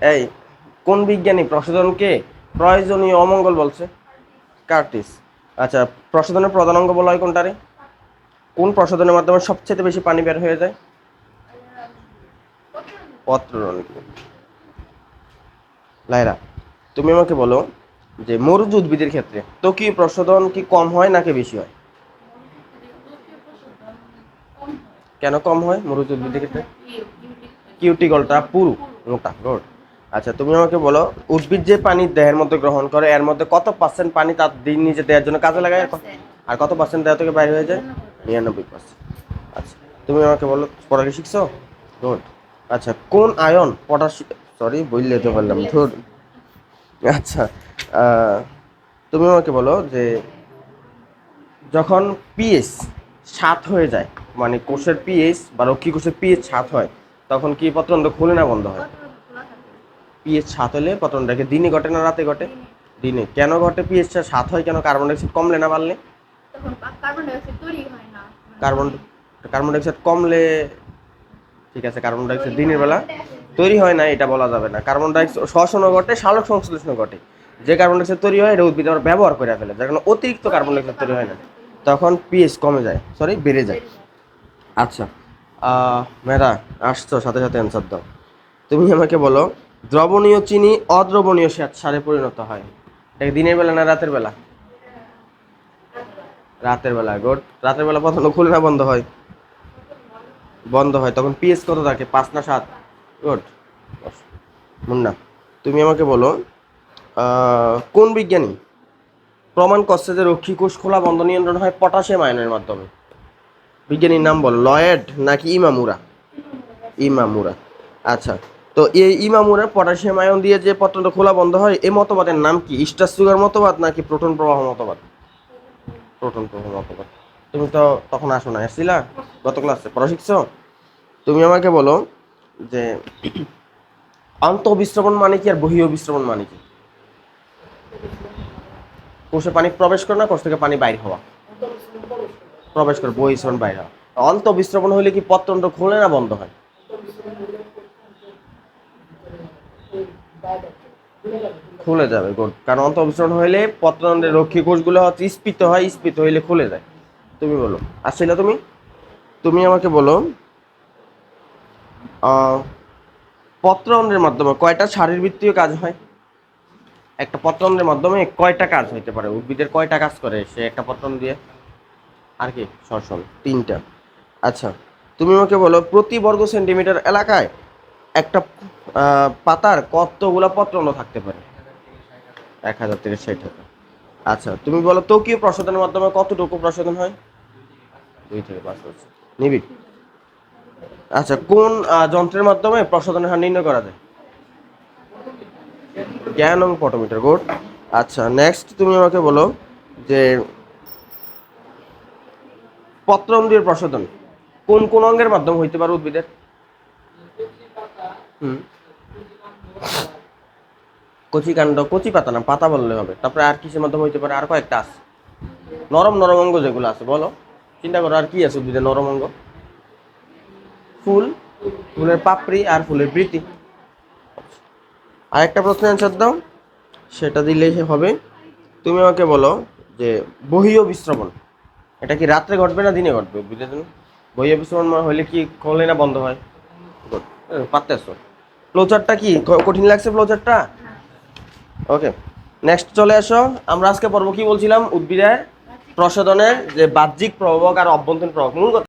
এই, কোন বিজ্ঞানী? প্রশোধনকে প্রয়োজনীয় অমঙ্গল বলছে। কার্টিস। আচ্ছা প্রশোধনের প্রধান অঙ্গ বলা হয় কোনটারে? কোন প্রশোধনের মাধ্যমে সবচেয়ে বেশি পানি বের হয়ে যায়? লাইরা তুমি আমাকে বলো যে মরুজ উদ্ভিদের ক্ষেত্রে তো কি প্রশোধন কি কম হয় নাকি বেশি হয়? কেন কম হয় মরুজ উদ্ভিদের ক্ষেত্রে? কিউটিকলটা পুরু, মোটা গুড আচ্ছা তুমি আমাকে বলো উদ্ভিদ যে পানি দেহের মধ্যে গ্রহণ করে এর মধ্যে কত পার্সেন্ট পানি তার দিন নিজে দেহের জন্য কাজে লাগায় আর কত পার্সেন্ট দেহ থেকে বাইরে হয়ে যায়? নিরানব্বই পার্সেন্ট আচ্ছা তুমি আমাকে বলো পড়ালি শিখছো? গুড আচ্ছা কোন আয়ন পটাশি সরি বললে তো বললাম ধর। আচ্ছা তুমি আমাকে বলো যে যখন পিএইচ সাত হয়ে যায় মানে কোষের পিএইচ বা রক্ষী কোষের পিএইচ সাত হয় তখন কি পত্রন্ড খুলে না বন্ধ হয়? পিএইচ সাত হলে পতন পত্রন্ডকে দিনে ঘটে না রাতে ঘটে? দিনে। কেন ঘটে পিএইচটা সাত হয়? কেন কার্বন ডাইঅক্সাইড কমলে না বাড়লে? কার্বন ডাইঅক্সাইড তৈরি হয় না। কার্বন কার্বন ডাইঅক্সাইড কমলে ঠিক আছে কার্বন ডাইঅক্সাইড দিনের বেলা তৈরি হয় না এটা বলা যাবে না। কার্বন ডাইঅক্সাইড শ্বসনও ঘটে সালোক সংশ্লেষণ ঘটে। যে কার্বন ডাইঅক্সাইড তৈরি হয় এটা উদ্ভিদ আবার ব্যবহার করে ফেলে যার কারণে অতিরিক্ত কার্বন ডাইঅক্সাইড তৈরি হয় না। তখন পিএইচ কমে যায় সরি বেড়ে যায়। আচ্ছা আহ, মেধা আসছো সাথে সাথে অ্যান্সার দাও। তুমি আমাকে বলো দ্রবণীয় চিনি অদ্রবণীয় সারে পরিণত হয়। এটা দিনের বেলা না রাতের বেলা? রাতের বেলা গোট রাতের বেলা প্রথম খুলে না বন্ধ হয়। বন্ধ হয়, তখন পিএস কত থাকে? পাঁচ না সাত? গুড। মুন্না, তুমি আমাকে বলো কোন বিজ্ঞানী প্রমাণ করছে যে রক্ষী কোষ খোলা বন্ধ নিয়ন্ত্রণ হয় পটাশিয়াম আয়নের মাধ্যমে? বিজ্ঞানীর নাম বল, লয়েড নাকি ইমামুরা? ইমামুরা। আচ্ছা তো এই ইমামুরা পটাশিয়াম আয়ন দিয়ে যে পত্রটা খোলা বন্ধ হয়, এই মতবাদের নাম কি? স্টার সুগার মতবাদ নাকি প্রোটন প্রবাহ মতবাদ? প্রোটন প্রবাহ মতবাদ। তুমি তো তখন আসো না, এসছিলা? গত ক্লাসে, পড়া শিখছো? তুমি আমাকে বলো যে আন্তঃবিশ্রবণ মানে কি আর বহিঃবিশ্রবণ মানে কি? কোষে পানি প্রবেশ করে না, কোষ থেকে পানি বাইর হওয়া? প্রবেশ করে বহিঃশ্রবণ বাইর হওয়া। অন্তঃবিশ্রবণ হলে কি পত্রন্ড খোলে না বন্ধ হয়? খুলে যাবে গুড কারণ অন্তঃবিশ্রবণ হইলে পত্রন্ডের রক্ষী কোষগুলো হচ্ছে স্ফীত হয় স্ফীত হইলে খুলে যায়। তুমি বলো। আসছিলে তুমি? তুমি আমাকে বলো আহ, পত্রন্ডের মাধ্যমে কয়টা শারীরবৃত্তীয় কাজ হয়? একটা পত্রন্ডের মাধ্যমে কয়টা কাজ হইতে পারে? উদ্ভিদের কয়টা কাজ করে সে একটা পত্রন দিয়ে? আর কি? শ্বসন তিনটা। আচ্ছা তুমি আমাকে বলো প্রতি বর্গ সেন্টিমিটার এলাকায় একটা পাতার কতগুলো পত্রন্ড থাকতে পারে? এক হাজার থেকে ষাট হাজার। আচ্ছা তুমি বলো তৌকীয় প্রশোধনের মাধ্যমে কতটুকু প্রশোধন হয়? দুই থেকে পাঁচ বছর। নিবিড় আচ্ছা কোন যন্ত্রের মাধ্যমে প্রশোধনের হার নির্ণয় করা যায়? জ্ঞান এবং পটোমিটার গুড। আচ্ছা নেক্সট তুমি আমাকে বলো যে পত্রন্দ্রীয় প্রশোধন কোন কোন অঙ্গের মাধ্যমে হইতে পারে উদ্ভিদের? কচি কাণ্ড, কচি পাতা না, পাতা বললে হবে। তারপরে আর কিসের মাধ্যমে হইতে পারে? আর কয়েকটা আছে। নরম নরম অঙ্গ যেগুলো আছে, বলো। চিন্তা করো, আর কি আছে উদ্ভিদের নরম অঙ্গ? ফুল, ফুলের পাপড়ি আর ফুলের বৃতি। আর একটা প্রশ্নের অ্যান্সার দাও। সেটা দিলেই হবে, তুমি আমাকে বলো যে বহিও বিশ্রবণ। এটা কি রাত্রে ঘটবে না দিনে ঘটবে? বুঝতে তুমি বহিও বিশ্রবণ হলে কি খোলে না বন্ধ হয়? পারতেছো? ফ্লোচারটা কি? কঠিন লাগছে ফ্লোচারটা ওকে নেক্সট চলে আসো আমরা আজকে পর্ব কি বলছিলাম? উদ্ভিদের প্রসাধনের যে বাহ্যিক প্রভাবক আর অভ্যন্তরীণ প্রভাবক। মূল